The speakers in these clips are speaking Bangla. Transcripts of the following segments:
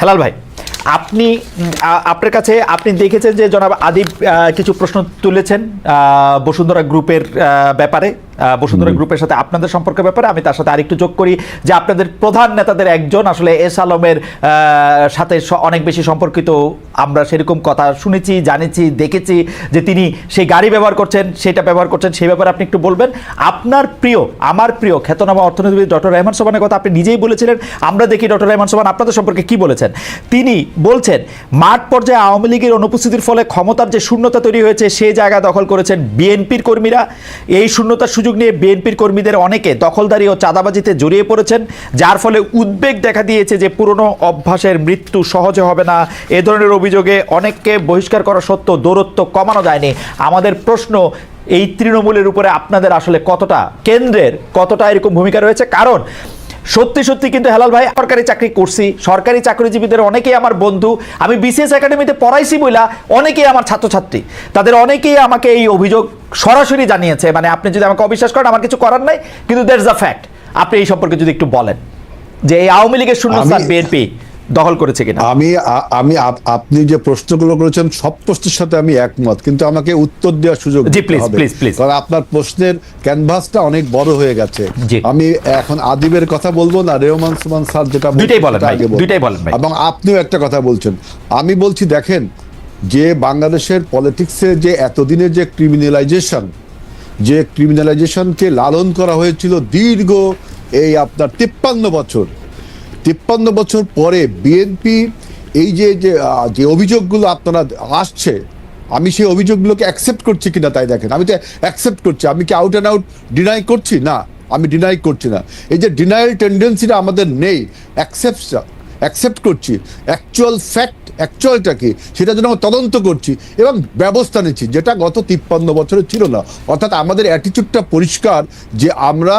হেলাল ভাই। আপনি আপনার কাছে আপনি দেখেছেন যে জনাব আদিব কিছু প্রশ্ন তুলেছেন বসুন্ধরা গ্রুপের ব্যাপারে? বসুন্ধরা গ্রুপের সাথে আপনাদের সম্পর্কের ব্যাপারে আমি তার সাথে আরেকটু যোগ করি যে আপনাদের প্রধান নেতাদের একজন আসলে এস আলমের সাথে অনেক বেশি সম্পর্কিত। আমরা সেরকম কথা শুনেছি জানেছি দেখেছি যে তিনি সেই গাড়ি ব্যবহার করছেন সেটা ব্যবহার করছেন সেই ব্যাপারে আপনি একটু বলবেন। আপনার প্রিয় আমার প্রিয় খ্যাতনামা অর্থনীতিবিদ ডক্টর রহমান সোবানের কথা আপনি নিজেই বলেছিলেন। আমরা দেখি ডক্টর রহমান সোবান আপনাদের সম্পর্কে কি বলেছেন? তিনি বলছেন, মাঠ পর্যায়ে আওয়ামী লীগের অনুপস্থিতির ফলে ক্ষমতার যে শূন্যতা তৈরি হয়েছে সেই জায়গা দখল করেছেন বিএনপির কর্মীরা। এই শূন্যতার সুযোগ নিয়ে বিএনপির কর্মীদের অনেকে দখলদারি ও চাঁদাবাজিতে জড়িয়ে পড়েছেন, যার ফলে উদ্বেগ দেখা দিয়েছে যে পুরনো অভ্যাসের মৃত্যু সহজে হবে না। এ ধরনের অভিযোগে অনেককে বহিষ্কার করা সত্ত্বেও দৌরত্ব কমানো যায়নি। আমাদের প্রশ্ন, এই তৃণমূলের উপরে আপনাদের আসলে কতটা, কেন্দ্রের কতটা এরকম ভূমিকা রয়েছে? কারণ সত্যি সত্যি কিন্তু হেলাল ভাই সরকারি চাকরি করছি সরকারি চাকরিজীবীদের অনেকেই আমার বন্ধু আমি বিসিএস একাডেমিতে পড়াইছি বইলা অনেকেই আমার ছাত্রছাত্রী। তাদের অনেকেই আমাকে এই অভিযোগ সরাসরি জানিয়েছে মানে আপনি যদি আমাকে অবিশ্বাস করেন আমার কিছু করার নাই কিন্তু দ্যাটস আ ফ্যাক্ট আপনি এই সম্পর্কে যদি একটু বলেন যে এই আওয়ামী লীগের শূন্যস্থান বিএনপি দখল করেছে কিনা আমি আমি আপ- আপনি যে প্রশ্নগুলো করেছেন সব প্রশ্নের সাথে আমি একমত কিন্তু আমাকে উত্তর দেওয়ার সুযোগ জি, হবে। please, please. কারণ আপনার প্রশ্নের ক্যানভাসটা অনেক বড় হয়ে গেছে আমি এখন আদিবের কথা বলব না রেহমান সুমান স্যার যেটা দুইটাই বলেন ভাই, দুইটাই বলেন ভাই। এবং আপনিও একটা কথা বলছেন আমি বলছি দেখেন যে বাংলাদেশের পলিটিক্সে যে এতদিনের যে ক্রিমিনালাইজেশন যে ক্রিমিনালাইজেশনকে লালন করা হয়েছিল দীর্ঘ এই আপনার তিপ্পান্ন বছর তিপ্পান্ন বছর পরে বিএনপি এই যে যে অভিযোগগুলো আপনারা আসছে, আমি সেই অভিযোগগুলোকে অ্যাকসেপ্ট করছি কিনা তাই দেখেন। আমি তো অ্যাকসেপ্ট করছি। আমি কি আউট অ্যান্ড আউট ডিনাই করছি? না, আমি ডিনাই করছি না। এই যে ডিনাইল টেন্ডেন্সিটা আমাদের নেই অ্যাকসেপ্ট অ্যাকসেপ্ট করছি। অ্যাকচুয়াল ফ্যাক্ট অ্যাকচুয়ালটা কি? সেটা জন্য আমরা তদন্ত করছি এবং ব্যবস্থা নিচ্ছি, যেটা গত তিপ্পান্ন বছরে ছিল না। অর্থাৎ আমাদের অ্যাটিচিউডটা পরিষ্কার যে আমরা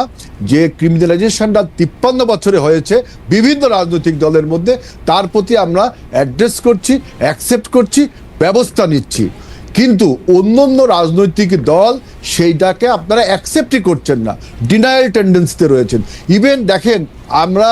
যে ক্রিমিনালাইজেশনটা তিপ্পান্ন বছরে হয়েছে, বিভিন্ন রাজনৈতিক দলের মধ্যে, তার প্রতি আমরা অ্যাড্রেস করছি অ্যাকসেপ্ট করছি, ব্যবস্থা নিচ্ছি। কিন্তু অন্য অন্য রাজনৈতিক দল সেইটাকে আপনারা অ্যাকসেপ্টই করছেন না। ডিনায়াল টেন্ডেন্সিতে রয়েছেন। ইভেন দেখেন, আমরা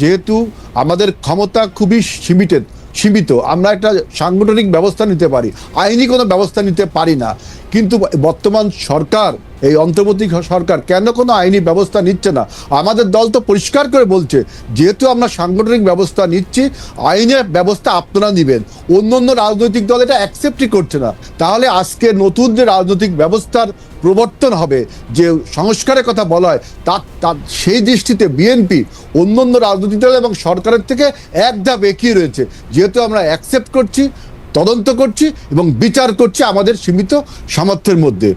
যেহেতু আমাদের ক্ষমতা খুবই সীমিতেড সীমিত। আমরা একটা সাংগঠনিক ব্যবস্থা নিতে পারি। আইনি কোনো ব্যবস্থা নিতে পারি না। কিন্তু বর্তমান সরকার এই অন্তর্বর্তী সরকার কেন কোনো আইনি ব্যবস্থা নিচ্ছে না? আমাদের দল তো পরিষ্কার করে বলছে, যেহেতু আমরা সাংগঠনিক ব্যবস্থা নিচ্ছি আইনের ব্যবস্থা আপনারা নেবেন। অন্য অন্য রাজনৈতিক দল এটা অ্যাকসেপ্টই করছে না। তাহলে আজকে নতুন যে রাজনৈতিক ব্যবস্থার প্রবর্তন হবে, যে সংস্কারের কথা বলা হয়, তার তার, সেই দৃষ্টিতে বিএনপি অন্য অন্য রাজনৈতিক দল এবং সরকারের থেকে এক ধাপ এগিয়ে রয়েছে। যেহেতু আমরা অ্যাকসেপ্ট করছি, তদন্ত করছি এবং বিচার করছি আমাদের সীমিত সামর্থ্যের মধ্যে।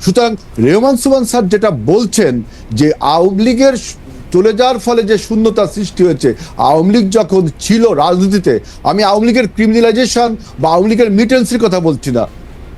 সুতরাং রেহমান সুমান স্যার যেটা বলছেন যে আওয়ামী লীগের চলে যাওয়ার ফলে যে শূন্যতা সৃষ্টি হয়েছে, আওয়ামী লীগ যখন ছিল রাজনীতিতে, আমি আওয়ামী লীগের ক্রিমিনালাইজেশন বা আওয়ামী লীগের মিটেন্সির কথা বলছি না।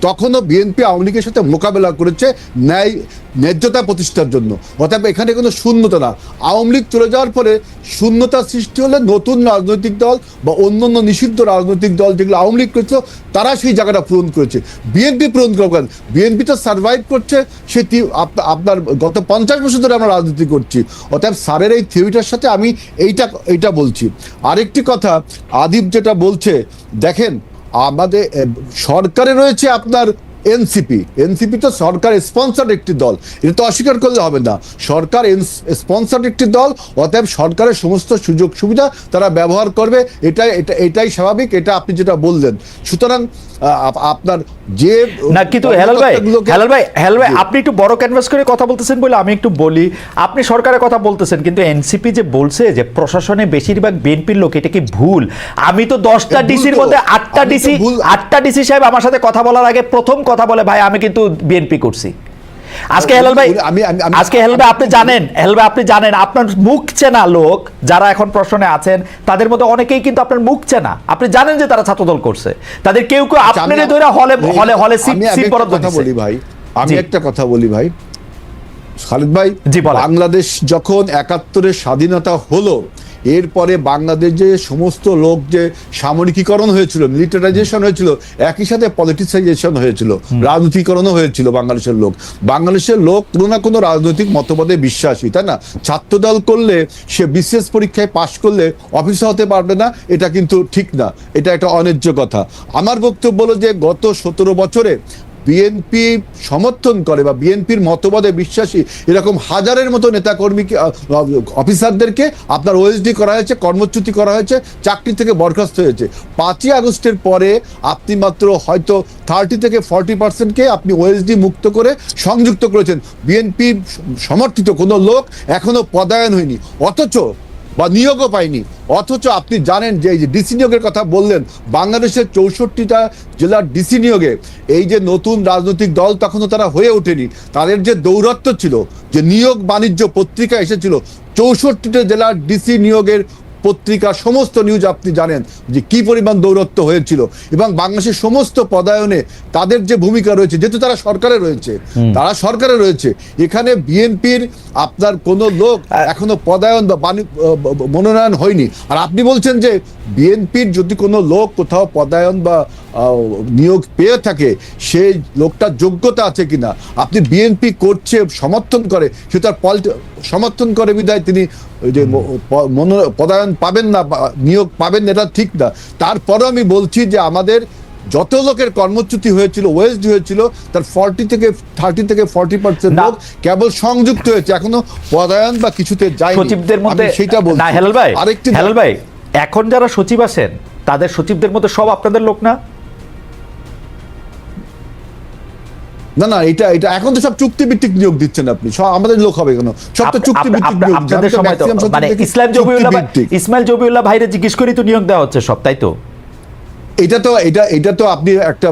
তখনও বিএনপি আওয়ামী লীগের সাথে মোকাবেলা করেছে ন্যায়, ন্যায্যতা প্রতিষ্ঠার জন্য। অর্থাৎ এখানে কোনো শূন্যতা না। আওয়ামী লীগ চলে যাওয়ার পরে শূন্যতা সৃষ্টি হলে নতুন রাজনৈতিক দল বা অন্য অন্য নিষিদ্ধ রাজনৈতিক দল যেগুলো আওয়ামী লীগ করেছিল, তারা সেই জায়গাটা পূরণ করেছে। বিএনপি পূরণ করবেন বিএনপি তো সার্ভাইভ করছে, সে তি- আপ- আপনার গত পঞ্চাশ বছর ধরে আমরা রাজনীতি করছি। অর্থাৎ স্যারের এই থিওরিটার সাথে আমি এইটা এইটা বলছি। আরেকটি কথা, আদিব যেটা বলছে, দেখেন আমাদের সরকারে রয়েছে আপনার এনসিপি। এনসিপি তো সরকার স্পন্সার্ড একটি দল। এটা তো অস্বীকার করলে হবে না। সরকার স্পন্সার্ড একটি দল অতএব সরকারের সমস্ত সুযোগ সুবিধা তারা ব্যবহার করবে। এটাই এটা এটাই স্বাভাবিক এটা আপনি যেটা বললেন। সুতরাং আপনার যে না কিন্তু হেলাল ভাই হেলাল ভাই হেলাল ভাই আপনি একটু বড় ক্যানভাস করে কথা বলতেছেন বলে আমি একটু বলি। আপনি সরকারের কথা বলতেছেন কিন্তু এনসিপি যে বলছে যে প্রশাসনে বেশিরভাগ বিএনপির লোক এটা কি ভুল? আমি তো দশটা ডিসির। মধ্যে আটটা ডিসি আটটা ডিসি সাহেব আমার সাথে কথা বলার আগে প্রথম কথা বলে ভাই আমি কিন্তু বিএনপি করছি। আজকে হেলাল ভাই আমি- আজকে হেলাল ভাই আপনি জানেন হেলাল ভাই আপনি জানেন আপনার মুখ চেনা লোক যারা এখন প্রশ্নে আছেন তাদের মধ্যে অনেকেই কিন্তু আপনার মুখ চেনা। আপনি জানেন যে তারা ছাত্রদল করছে। তাদের কেউ কেউ আচ্ছা, আপনারে ধরে হলে হলে হলে সিট সিট বরাদ্দ কথা। বলি ভাই। আমি একটা কথা বলি ভাই। খালিদ ভাই বাংলাদেশ যখন একাত্তরের স্বাধীনতা হলো এরপরে বাংলাদেশ যে সমস্ত লোক যে সামরিকীকরণ হয়েছিল মিলিটারাইজেশন হয়েছিল একই সাথে পলিটিসাইজেশন হয়েছিল রাজনীতিকরণও হয়েছিল বাংলাদেশের লোক। বাংলাদেশের লোক কোনো না কোনো রাজনৈতিক মতবাদে বিশ্বাসী তাই না? ছাত্রদল করলে সে বিশেষ পরীক্ষায় পাশ করলে অফিসার হতে পারবে না এটা কিন্তু ঠিক না এটা একটা অন্যায্য কথা। আমার বক্তব্য হলো যে গত সতেরো বছরে বিএনপি সমর্থন করে বা বিএনপির মতবাদে বিশ্বাসী এরকম হাজারের মতো নেতাকর্মীকে অফিসারদেরকে আপনার ওএসডি করা হয়েছে, কর্মচ্যুতি করা হয়েছে, চাকরি থেকে বরখাস্ত হয়েছে। পাঁচই আগস্টের পরে আপনি মাত্র হয়তো থার্টি থেকে ফর্টি পার্সেন্টকে আপনি ওএসডি মুক্ত করে সংযুক্ত করেছেন। বিএনপি সমর্থিত কোনো লোক এখনও পদায়ন হয়নি। অথচ বা নিয়োগও পায়নি। অথচ আপনি জানেন যে এই যে ডিসি নিয়োগের কথা বললেন, বাংলাদেশের চৌষট্টিটা জেলার ডিসি নিয়োগে এই যে নতুন রাজনৈতিক দল তখনও তারা হয়ে ওঠেনি। তাদের যে দৌরত্ব ছিল, যে নিয়োগ বাণিজ্য পত্রিকা এসেছিল, চৌষট্টিটা জেলার ডিসি নিয়োগের পত্রিকা সমস্ত নিউজ আপনি জানেন যে কি পরিমাণ দৌরত্ব হয়েছিল এবং বাংলাদেশের সমস্ত পদায়নে তাদের যে ভূমিকা রয়েছে যেহেতু তারা সরকারে রয়েছে তারা সরকারে রয়েছে এখানে বিএনপির আপনার কোনো লোক এখনও পদায়ন বা মনোনয়ন হয়নি। আর আপনি বলছেন যে বিএনপির যদি কোনো লোক কোথাও পদায়ন বা নিয়োগ পেয়ে থাকে সেই লোকটার যোগ্যতা আছে কিনা? আপনি বিএনপি করছে সমর্থন করে সে তার পলিটি সমর্থন করে বিধায় তিনি ওই যে মনো- পদায়ন পাবেন না নিয়োগ পাবেন না এটা ঠিক না। তারপরও আমি বলছি যে আমাদের যত লোকের কর্মচ্যুতি হয়েছিল ওয়েস্ট হয়েছিল তার ফর্টি থেকে থার্টি থেকে ফর্টি পার্সেন্ট। লোক কেবল সংযুক্ত হয়েছে। এখনও পদায়ন বা কিছুতে যায়নি। সচিবদের মধ্যে সেটা বলছি। হেলাল ভাই আরেকটি হেলাল ভাই এখন যারা সচিব আছেন তাদের সচিবদের মধ্যে সব আপনাদের লোক না? না না এটা এটা এখন তো সব চুক্তিভিত্তিক নিয়োগ দিচ্ছেন আপনি। সব আমাদের লোক হবে কেন সব তো চুক্তিভিত্তিক নিয়োগ। আপনাদের সময় তো মানে ইসলাম জবিউল্লাহ ভাই- ইসমাইল জবিউল্লাহ ভাইরে জিজ্ঞেস করেই তো নিয়োগ দেওয়া হচ্ছে সব তাই তো? এটা তো এটা এটা তো আপনি একটা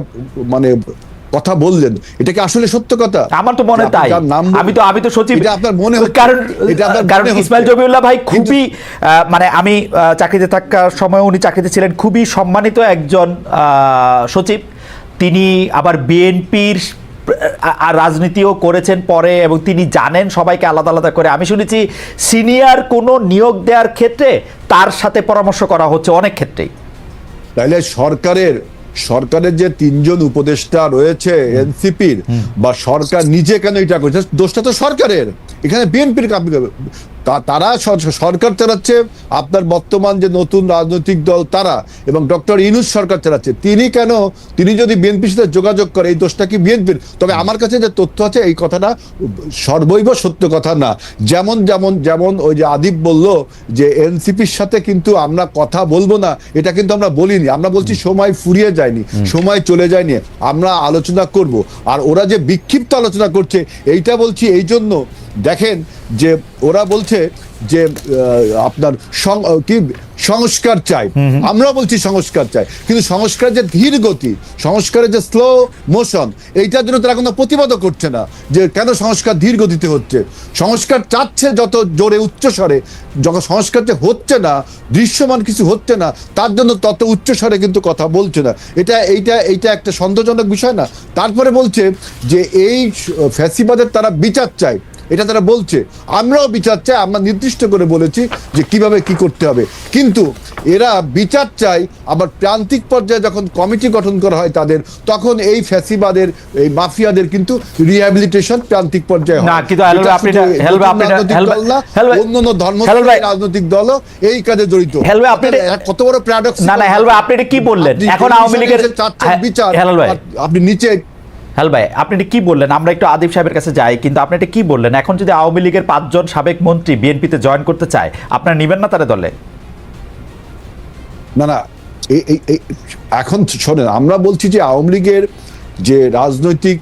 মানে কথা বললেন। এটা কি আসলে সত্য কথা? আমার তো মনে তাই। আমি তো আমি তো সচিব। এটা আপনার মনে। কারণ এটা আপনার কারণ ইসমাইল জবিউল্লাহ ভাই খুবই আহ, মানে আমি চাকরিতে থাকার সময় উনি চাকরিতে ছিলেন খুবই সম্মানিত একজন আহ, সচিব। তিনি আবার বিএনপির আর রাজনীতিও করেছেন পরে এবং তিনি জানেন সবাইকে আলাদা আলাদা করে। আমি শুনেছি সিনিয়র কোনো নিয়োগ দেওয়ার ক্ষেত্রে তার সাথে পরামর্শ করা হচ্ছে অনেক ক্ষেত্রেই। তাহলে সরকারের সরকারের যে তিনজন উপদেষ্টা রয়েছে এনসিপির বা সরকার নিজে কেন এটা করছে দোষটা তো সরকারের। এখানে বিএনপির তারা সরকার চালাচ্ছে আপনার বর্তমান যে নতুন রাজনৈতিক দল তারা এবং ডক্টর ইনুস সরকার চালাচ্ছে। তিনি কেন তিনি যদি বিএনপির সাথে যোগাযোগ করে এই দোষটা কি বিএনপির? তবে আমার কাছে যে তথ্য আছে এই কথাটা সর্বৈব সত্য কথা না। যেমন যেমন যেমন ওই যে আদিব বলল যে এনসিপির সাথে কিন্তু আমরা কথা বলব না এটা কিন্তু আমরা বলিনি। আমরা বলছি সময় ফুরিয়ে যায়নি সময় চলে যায়নি আমরা আলোচনা করব। আর ওরা যে বিক্ষিপ্ত আলোচনা করছে এইটা বলছি এই জন্য। দেখেন যে ওরা বলছে যে আপনার কি সংস্কার চাই। আমরা বলছি সংস্কার চাই। কিন্তু সংস্কার যে ধীর গতি সংস্কারের যে স্লো মোশন এইটার জন্য তারা কোনো প্রতিবাদও করছে না যে কেন সংস্কার ধীর গতিতে হচ্ছে। সংস্কার চাচ্ছে যত জোরে উচ্চস্বরে যখন সংস্কার যে হচ্ছে না দৃশ্যমান কিছু হচ্ছে না তার জন্য তত উচ্চস্বরে কিন্তু কথা বলছে না। এটা এইটা এইটা একটা সন্দেহজনক বিষয় না। তারপরে বলছে যে এই ফ্যাসিবাদের তারা বিচার চায়। এটা তারা বলছে। আমরাও বিচার চাই আমরা নির্দিষ্ট করে বলেছি যে কীভাবে কি করতে হবে। কিন্তু এরা বিচার চাই আবার প্রান্তিক পর্যায়ে যখন কমিটি গঠন করা হয় তাদের তখন এই ফ্যাসিবাদের এই মাফিয়াদের কিন্তু রিহ্যাবিলিটেশন প্রান্তিক পর্যায়ে হয়। অন্যান্য ধর্ম রাজনৈতিক দলও এই কাজে জড়িত। কত বড় প্যারাডক্স না, না, ভাই, আপনি এটা কি বললেন? এখন আওয়ামী লীগের- হ্যাঁ, বিচার। আপনি নিচে হ্যাল ভাই আপনি এটা কি বললেন? আমরা একটু আদিব সাহেবের কাছে যাই কিন্তু আপনি এটা কি বললেন? এখন যদি আওয়ামী লীগের পাঁচজন সাবেক মন্ত্রী বিএনপিতে জয়েন করতে চায় আপনারা নিবেন না তারা দলে? না না এখন শোনেন আমরা বলছি যে আওয়ামী লীগের যে রাজনৈতিক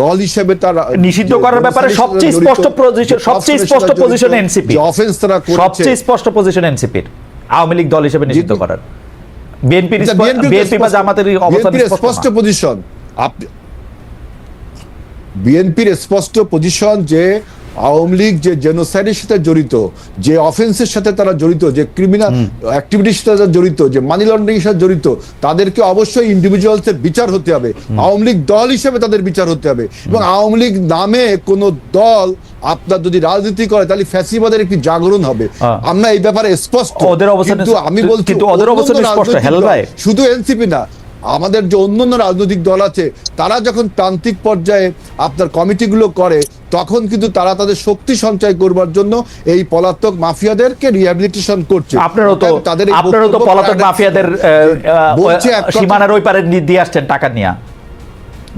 দল হিসেবে তার নিষিদ্ধ করার ব্যাপারে সবচেয়ে স্পষ্ট পজিশন সবচেয়ে স্পষ্ট পজিশন এনসিপি অফেন্স তারা করেছে। সবচেয়ে স্পষ্ট পজিশন এনসিপির আওয়ামী লীগ দল হিসেবে নিষিদ্ধ করার। বিএনপির র বিএনপি বা জামাতের অবস্থান স্পষ্ট পজিশন আপনি বিএনপির স্পষ্ট পজিশন যে আওয়ামী লীগ যে জেনোসাইডের সাথে জড়িত যে অফেন্সের সাথে তারা জড়িত যে ক্রিমিনাল অ্যাক্টিভিটির সাথে তারা জড়িত যে মানি লন্ডারিং এর সাথে জড়িত তাদেরকে অবশ্যই ইন্ডিভিজুয়ালসের বিচার হতে হবে। আওয়ামী লীগ দল হিসেবে তাদের বিচার হতে হবে। এবং আওয়ামী লীগ নামে কোনো দল আপনার যদি রাজনীতি করে তাহলে ফ্যাসিবাদের একটি জাগরণ হবে। আমরা এই ব্যাপারে স্পষ্ট। ওদের অবস্থানে- কিন্তু আমি বলছি ওদের স্পষ্ট। শুধু এনসিপি না। আমাদের যে অন্যান্য রাজনৈতিক দল আছে তারা যখন প্রান্তিক পর্যায়ে আপনার কমিটিগুলো করে তখন কিন্তু তারা তাদের শক্তি সঞ্চয় করবার জন্য এই পলাতক মাফিয়াদেরকে রিহ্যাবিলিটেশন করছে। আপনারও তো তাদের আপনারও তো পলাতক মাফিয়াদের সীমানার ওই পারে দিয়ে আসছেন টাকা নিয়ে।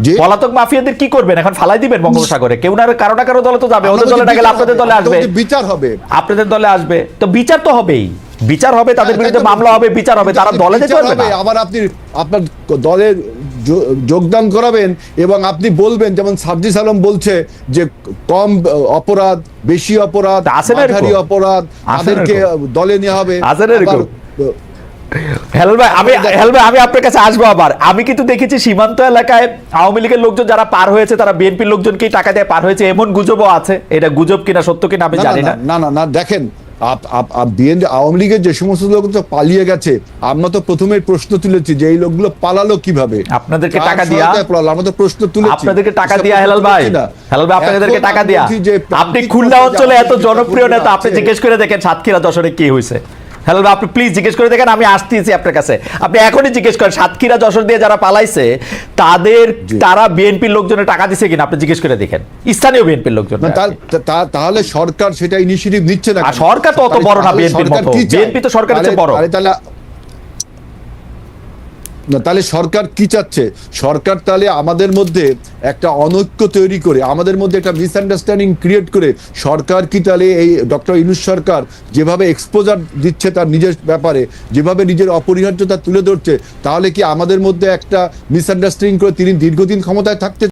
যে পলাতক মাফিয়াদের কি করবেন? এখন ফালাই দিবেন বঙ্গোপসাগরে? কেউ না কারও না কারও দলে তো যাবে ওদের দলে না গেলে আপনাদের দলে আসবে। বিচার হবে। আপনাদের দলে আসবে। তো বিচার তো হবেই। বিচার হবে তাদের হ্যাঁ, বিরুদ্ধে মামলা হবে বিচার হবে তারা দলে যেতে পারবে না। আবার আপনি আপনার দলে যোগদান করাবেন এবং আপনি বলবেন যেমন সার্জিস আলম বলছে যে কম অপরাধ বেশি অপরাধ? মাঝারি অপরাধ তাদেরকে দলে নেওয়া হবে হেলাল ভাই আমি হেলাল ভাই আমি আপনার কাছে আসব আবার। আমি কিন্তু দেখেছি সীমান্ত এলাকায় আওয়ামী লীগের লোকজন যারা পার হয়েছে তারা বিএনপির লোকজনকেই টাকা দিয়ে পার হয়েছে। এমন গুজবও আছে এটা গুজব কিনা সত্য কিনা আমি জানি না, না না দেখেন বিএনপি আওয়ামী লীগের যে সমস্ত লোক তো পালিয়ে গেছে আমরা তো প্রথমে প্রশ্ন তুলেছি যে এই লোকগুলো পালালো কীভাবে? আপনাদেরকে টাকা দিয়া- পালালো? আমরা তো প্রশ্ন তুলেছি। আপনাদেরকে টাকা দিয়া হেলাল ভাই। হেলাল ভাই আপনাদেরকে টাকা দিয়া। আপনি খুলনা অঞ্চলে এত জনপ্রিয় নেতা আপনি জিজ্ঞেস করে দেখেন সাতক্ষীরা দশরে কি হয়েছে। ভাই আপনি প্লিজ জিজ্ঞেস করে দেখেন আমি আসতেছি আপনার কাছে। আপনি এখনই জিজ্ঞেস করেন সাতক্ষীরা যশোর দিয়ে যারা পালাইছে তাদের তারা বিএনপির লোকজনের টাকা দিছে কিনা আপনি জিজ্ঞেস করে দেখেন। স্থানীয় বিএনপির লোকজন। তাহলে সরকার সেটা ইনিশিয়েটিভ নিচ্ছে না সরকার তো অত বড় না বিএনপির মতো। বিএনপি তো সরকারের চেয়ে বড়। তাহলে- তাহলে সরকার কি চাচ্ছে? সরকার তাহলে আমাদের মধ্যে একটা অনৈক্য তৈরি করে, আমাদের মধ্যে একটা মিসআন্ডারস্ট্যান্ডিং ক্রিয়েট করে, সরকার কি তাহলে এই ডক্টর ইনুস সরকার যেভাবে এক্সপোজার দিচ্ছে তার নিজের ব্যাপারে, যেভাবে নিজের অপরিহার্যতা তুলে ধরছে, তাহলে কি আমাদের মধ্যে একটা মিসআন্ডারস্ট্যান্ডিং করে তিনি দীর্ঘদিন ক্ষমতায় থাকতে